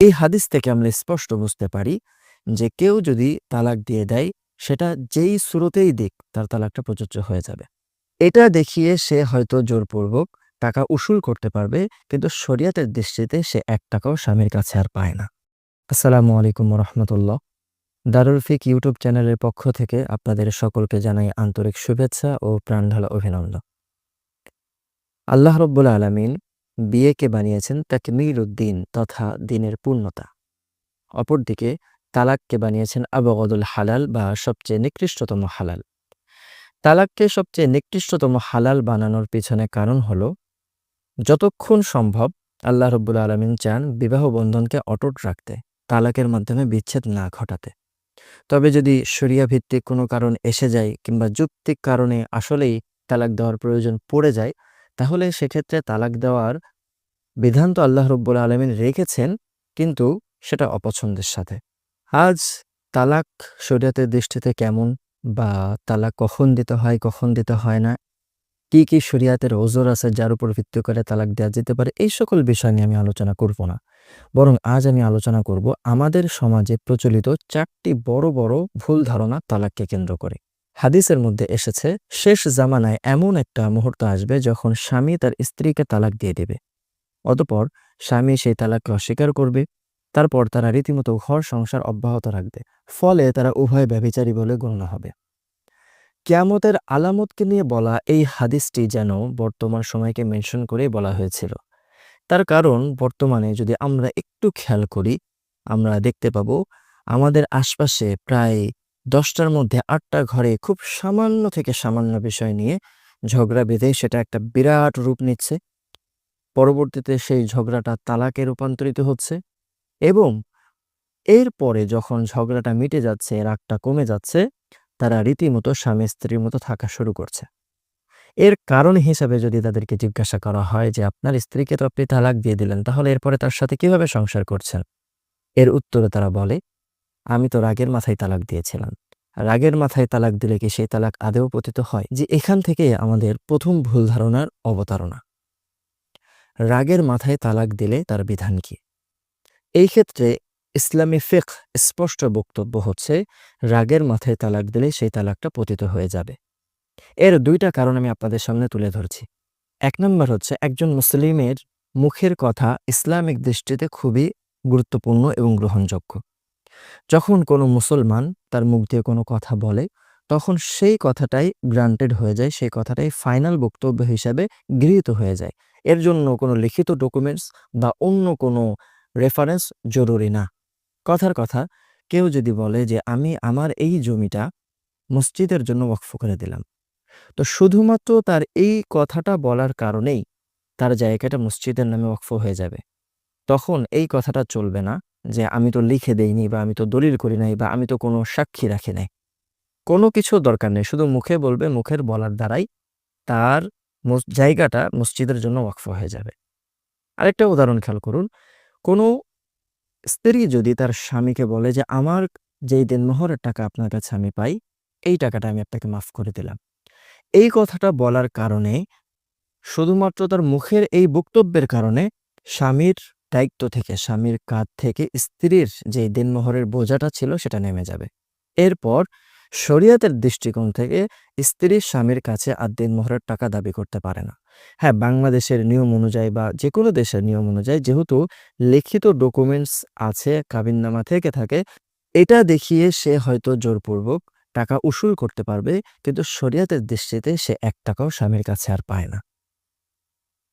এই হাদিস থেকে আমরা স্পষ্ট বুঝতে পারি যে কেউ যদি তালাক দিয়ে দেয়, সেটা যেই সুরতেই দিক, তার তালাকটা প্রযোজ্য হয়ে যাবে। এটা দেখিয়ে সে হয়তো জোরপূর্বক টাকা উসুল করতে পারবে, কিন্তু শরিয়াতের দৃষ্টিতে সে এক টাকাও স্বামীর কাছে আর পায় না। আসসালামু আলাইকুম রহমতুল্লাহ দারুল ফিক ইউটিউব চ্যানেলের পক্ষ থেকে আপনাদের সকলকে জানাই আন্তরিক শুভেচ্ছা ও প্রাণঢালা অভিনন্দন। আল্লাহ রব্বুল আলমিন বিয়েকে বানিয়েছেন তাকমির উদ্দিন তথা দিনের পূর্ণতা। অপরদিকে তালাককে বানিয়েছেন আবগদুল হালাল বা সবচেয়ে নিকৃষ্টতম হালাল। তালাককে সবচেয়ে নিকৃষ্টতম হালাল বানানোর পিছনে কারণ হল, যতক্ষণ সম্ভব আল্লাহ রব্বুল আলমিন চান বিবাহ বন্ধনকে অটুট রাখতে, তালাকের মাধ্যমে বিচ্ছেদ না ঘটাতে। তবে যদি শরিয়া ভিত্তিক কোনো কারণ এসে যায় কিংবা যুক্তিক কারণে আসলেই তালাক দেওয়ার প্রয়োজন পড়ে যায়, তাহলে সেক্ষেত্রে তালাক দেওয়ার বিধান তো আল্লাহ রব্বুল আলমিন রেখেছেন, কিন্তু সেটা অপছন্দের সাথে। আজ তালাক শরীয়তের দৃষ্টিতে কেমন বা তালাক কখন দিতে হয়, কখন দিতে হয় না, কি কি শরিয়াতের ওজোর আছে যার উপর ভিত্তি করে তালাক দেওয়া যেতে পারে, এই সকল বিষয় নিয়ে আমি আলোচনা করব না। বরং আজ আমি আলোচনা করব আমাদের সমাজে প্রচলিত চারটি বড় বড় ভুল ধারণা তালাককে কেন্দ্র করে। হাদিসের মধ্যে এসেছে, শেষ জামানায় এমন একটা মুহূর্ত আসবে যখন স্বামী তার স্ত্রীকে তালাক দিয়ে দেবে। অতপর স্বামী সেই তালাককে অস্বীকার করবে। তারপর তারা রীতিমতো ঘর সংসার অব্যাহত রাখবে। ফলে তারা উভয় ব্যভিচারী বলে গণ্য হবে। কেয়ামতের আলামতকে নিয়ে বলা এই হাদিসটি যেন বর্তমান সময়কে মেনশন করে বলা হয়েছিল। তার কারণ বর্তমানে যদি আমরা একটু খেয়াল করি, আমরা দেখতে পাবো আমাদের আশপাশে প্রায় দশটার মধ্যে আটটা ঘরে খুব সামান্য থেকে সামান্য বিষয় নিয়ে ঝগড়া বেঁধে সেটা একটা বিরাট রূপ নিচ্ছে। পরবর্তীতে সেই ঝগড়াটা তালাকে রূপান্তরিত হচ্ছে এবং এরপরে যখন ঝগড়াটা মিটে যাচ্ছে, রাগটা কমে যাচ্ছে, তারা রীতিমতো স্বামী স্ত্রীর মতো থাকা শুরু করছে। এর কারণ হিসাবে যদি তাদেরকে জিজ্ঞাসা করা হয় যে, আপনার স্ত্রীকে তো আপনি তালাক দিয়ে দিলেন, তাহলে এরপরে তার সাথে কীভাবে সংসার করছেন? এর উত্তরে তারা বলে, আমি তো রাগের মাথায় তালাক দিয়েছিলাম। রাগের মাথায় তালাক দিলে কি সেই তালাক আদেও পতিত হয়? যে এখান থেকে আমাদের প্রথম ভুল ধারণার অবতারণা। রাগের মাথায় তালাক দিলে তার বিধান কি? এই ক্ষেত্রে ইসলামী ফিক স্পষ্ট বক্তব্য হচ্ছে, রাগের মাথায় তালাক দিলে সেই তালাকটা পতিত হয়ে যাবে। এর দুইটা কারণ আমি আপনাদের সামনে তুলে ধরছি। এক নম্বর হচ্ছে, একজন মুসলিমের মুখের কথা ইসলামিক দৃষ্টিতে খুবই গুরুত্বপূর্ণ এবং গ্রহণযোগ্য। যখন কোনো মুসলমান তার মুখ দিয়ে কোনো কথা বলে তখন সেই কথাটাই গ্রান্টেড হয়ে যায়, সেই কথাটাই ফাইনাল বক্তব্য হিসাবে গৃহীত হয়ে যায়। এর জন্য কোনো লিখিত ডকুমেন্টস বা অন্য কোনো রেফারেন্স জরুরি না। কথার কথা, কেউ যদি বলে যে, আমি আমার এই জমিটা মসজিদের জন্য ওয়াকফ করে দিলাম। তো শুধুমাত্র তার এই কথাটা বলার কারণেই তার জায়গাটা মসজিদের নামে ওয়াকফ হয়ে যাবে। তখন এই কথাটা চলবে না যে, আমি তো লিখে দেইনি বা আমি তো দলিল করি নাই বা আমি তো কোনো সাক্ষী রাখি নাই। কোনো কিছু দরকার নেই, শুধু মুখে বলবে, মুখের বলার দ্বারাই তার জায়গাটা মসজিদের জন্য ওয়াকফ হয়ে যাবে। আরেকটা উদাহরণ খেয়াল করুন, কোনো স্ত্রী যদি তার স্বামীকে বলে যে, আমার যেই দিনমোহরের টাকা আপনার কাছে আমি পাই, এই টাকাটা আমি আপনাকে মাফ করে দিলাম। এই কথাটা বলার কারণে শুধুমাত্র তার মুখের এই বক্তব্যের কারণে স্বামীর দায়িত্ব থেকে, স্বামীর কাঁধ থেকে স্ত্রীর যে দিনমোহরের বোঝাটা ছিল সেটা নেমে যাবে। এরপর শরিয়াতের দৃষ্টিকোণ থেকে স্ত্রী স্বামীর কাছে আর দিনমোহরের টাকা দাবি করতে পারে না। হ্যাঁ বাংলাদেশের নিয়ম অনুযায়ী বা যে কোনো দেশের নিয়ম অনুযায়ী যেহেতু লিখিত ডকুমেন্টস আছে, কাবিননামা থেকে থাকে, এটা দেখিয়ে সে হয়তো জোরপূর্বক টাকা উসুল করতে পারবে, কিন্তু শরিয়াতের দৃষ্টিতে সে এক টাকাও স্বামীর কাছে আর পায় না।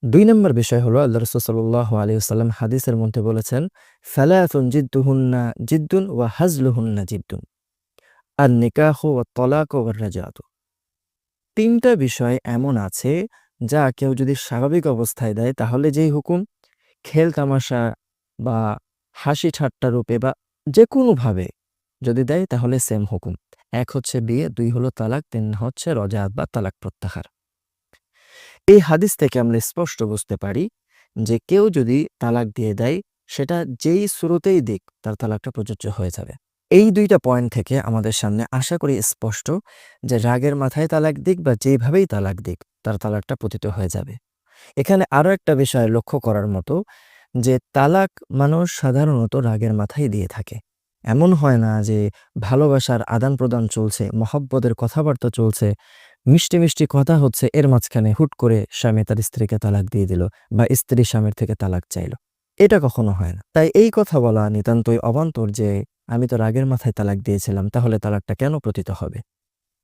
দুই নম্বর বিষয় হলো, আল্লাহ রসুল্লাহ আলিয়াল্লাম হাদিসের মধ্যে বলেছেন ফালাতুন জিদ্দুহুন্না জিদ্দুন ওয়া হাজলুহুন্না জিদ্দুন। আর নিকাহ ও তলাক ও রাজাত তিনটা বিষয় এমন আছে যা কেউ যদি স্বাভাবিক অবস্থায় দেয়, তাহলে যেই হুকুম? খেল তামাশা বা হাসি ঠাট্টা রূপে বা যে কোনোভাবে যদি দেয়, তাহলে সেম হুকুম। এক হচ্ছে বিয়ে, দুই হলো তালাক, তিন হচ্ছে রজাত বা তালাক প্রত্যাহার। এই হাদিস থেকে আমরা স্পষ্ট বুঝতে পারি যে কেউ যদি তালাক দিয়ে দেয়, সেটা যেই শুরুতেই দিক, তার তালাকটা প্রযোজ্য হয়ে যাবে। এই দুইটা পয়েন্ট থেকে আমাদের সামনে আশা করি স্পষ্ট যে রাগের মাথায় তালাক দিক বা যেভাবেই তালাক দিক, তার তালাকটা পতিত হয়ে যাবে। এখানে আরও একটা বিষয় লক্ষ্য করার মতো যে তালাক মানুষ সাধারণত রাগের মাথায় দিয়ে থাকে। এমন হয় না যে ভালোবাসার আদান প্রদান চলছে, মহব্বতের কথাবার্তা চলছে, মিষ্টি মিষ্টি কথা হচ্ছে, এর মাঝখানে হুট করে স্বামী তার স্ত্রীকে তালাক দিয়ে দিল বা স্ত্রী স্বামীর থেকে তালাক চাইল। এটা কখনো হয় না। তাই এই কথা বলা নিতান্তই অবান্তর যে আমি তো রাগের মাথায় তালাক দিয়েছিলাম, তাহলে তালাকটা কেন প্রতীত হবে?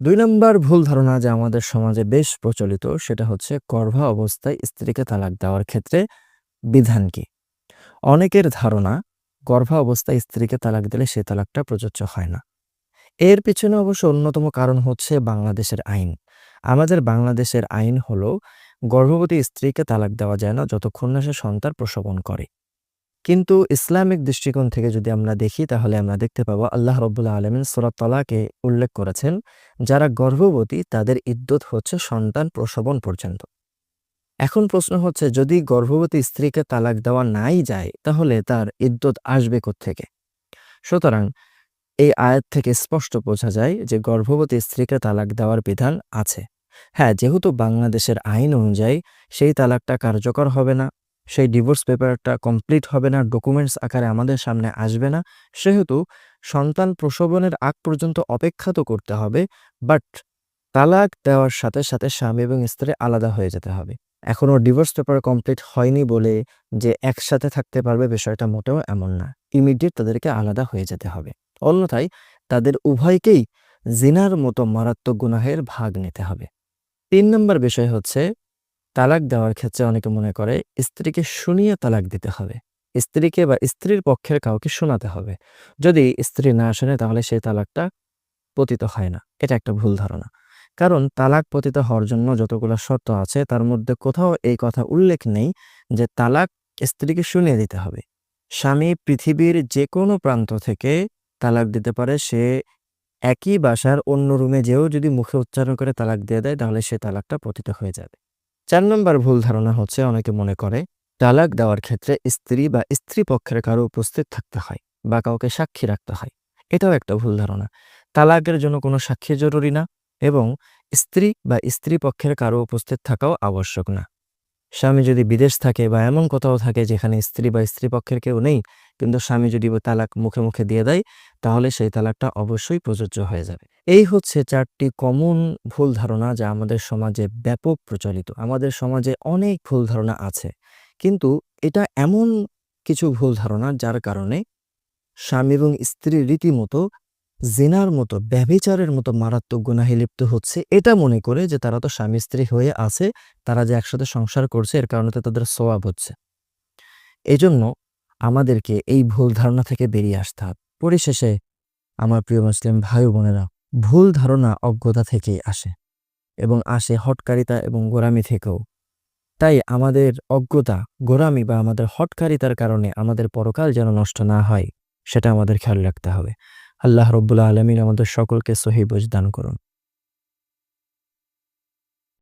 দুই নম্বর ভুল ধারণা যে আমাদের সমাজে বেশ প্রচলিত, সেটা হচ্ছে গর্ভা অবস্থায় স্ত্রীকে তালাক দেওয়ার ক্ষেত্রে বিধান কি? অনেকের ধারণা, গর্ভা অবস্থায় স্ত্রীকে তালাক দিলে সে তালাকটা প্রযোজ্য হয় না। এর পিছনে অবশ্য অন্যতম কারণ হচ্ছে বাংলাদেশের আইন। আমাদের বাংলাদেশের আইন হলো, গর্ভবতী স্ত্রীকে তালাক দেওয়া যায় না যতক্ষণ না সে সন্তান প্রসবন করে। কিন্তু ইসলামিক দৃষ্টিকোণ থেকে যদি আমরা দেখি, তাহলে আমরা দেখতে পাবো আল্লাহ রব্বুল্লাহ আলমিন সুরাত তলাকে উল্লেখ করেছেন, যারা গর্ভবতী তাদের ইদ্যত হচ্ছে সন্তান প্রসবন পর্যন্ত। এখন প্রশ্ন হচ্ছে, যদি গর্ভবতী স্ত্রীকে তালাক দেওয়া নাই যায়, তাহলে তার ইদ্যত আসবে থেকে সুতরাং এই আয়াত থেকে স্পষ্ট বোঝা যায় যে গর্ভবতী স্ত্রীকে তালাক দেওয়ার বিধান আছে। হ্যাঁ যেহেতু বাংলাদেশের আইন অনুযায়ী সেই তালাকটা কার্যকর হবে না। সেই ডিভোর্স পেপারটা কমপ্লিট হবে না ডকুমেন্টস আকারে আমাদের সামনে আসবে না, সেহেতু সন্তান প্রসবনের আগ পর্যন্ত অপেক্ষা তো করতে হবে বাট তালাক দেওয়ার সাথে সাথে স্বামী এবং স্ত্রী আলাদা হয়ে যেতে হবে। এখনও ডিভোর্স পেপার কমপ্লিট হয়নি বলে যে একসাথে থাকতে পারবে বিষয়টা মোটেও এমন না ইমিডিয়েট তাদেরকে আলাদা হয়ে যেতে হবে। অন্যথায় তাদের উভয়কেই জিনার মতো মারাত্মক গুনাহের ভাগ নিতে হবে। তিন নম্বর বিষয় হচ্ছে তালাক দেওয়ার ক্ষেত্রে অনেকে মনে করে স্ত্রীকে শুনিয়ে তালাক দিতে হবে। স্ত্রীকে বা স্ত্রীর পক্ষের কাউকে শোনাতে হবে। যদি স্ত্রী না শোনে তাহলে সেই তালাকটা পতিত হয় না। এটা একটা ভুল ধারণা। কারণ তালাক পতিত হওয়ার জন্য যতগুলো শর্ত আছে, তার মধ্যে কোথাও এই কথা উল্লেখ নেই যে তালাক স্ত্রীকে শুনিয়ে দিতে হবে। স্বামী পৃথিবীর যে কোনো প্রান্ত থেকে তালাক দিতে পারে, সে একই বাসার অন্য রুমে যেও যদি মুখে উচ্চারণ করে তালাক দিয়ে দেয়, তাহলে সে তালাকটা পতিত হয়ে যাবে। চার নম্বর ভুল ধারণা হচ্ছে, অনেকে মনে করে, তালাক দেওয়ার ক্ষেত্রে স্ত্রী বা স্ত্রী পক্ষের কারও উপস্থিত থাকতে হয় বা কাউকে সাক্ষী রাখতে হয়। এটাও একটা ভুল ধারণা। তালাকের জন্য কোনো সাক্ষী জরুরি না এবং স্ত্রী বা স্ত্রী পক্ষের কারও উপস্থিত থাকাও আবশ্যক না। স্বামী যদি বিদেশ থাকে বা এমন কোথাও থাকে যেখানে স্ত্রী বা স্ত্রী পক্ষের কেউ নেই, কিন্তু স্বামী যদি তালাক মুখে মুখে দিয়ে দেয়, তাহলে সেই তালাকটা অবশ্যই প্রযোজ্য হয়ে যাবে। এই হচ্ছে চারটি কমন ভুল ধারণা যা আমাদের সমাজে ব্যাপক প্রচলিত। আমাদের সমাজে অনেক ভুল ধারণা আছে, কিন্তু এটা এমন কিছু ভুল ধারণা যার কারণে স্বামী এবং স্ত্রী রীতিমতো জেনার মতো, ব্যভিচারের মতো মারাত্মক গুনাহে লিপ্ত হচ্ছে। এটা মনে করে যে তারা তো স্বামী স্ত্রী হয়ে আছে, তারা যে একসাথে সংসার করছে, এর কারণে তাদের সোয়াব হচ্ছে। এজন্য আমাদেরকে এই ভুল ধারণা থেকে বেরিয়ে আসতে হবে। পরিশেষে আমার প্রিয় মুসলিম ভাই বোনেরা, ভুল ধারণা অজ্ঞতা থেকেই আসে এবং আসে হটকারিতা এবং গোরামি থেকেও। তাই আমাদের অজ্ঞতা গোরামি বা আমাদের হটকারিতার কারণে আমাদের পরকাল যেন নষ্ট না হয়, সেটা আমাদের খেয়াল রাখতে হবে। আল্লাহ রব্বুল্লা আলমিন আমাদের সকলকে সহি দান করুন।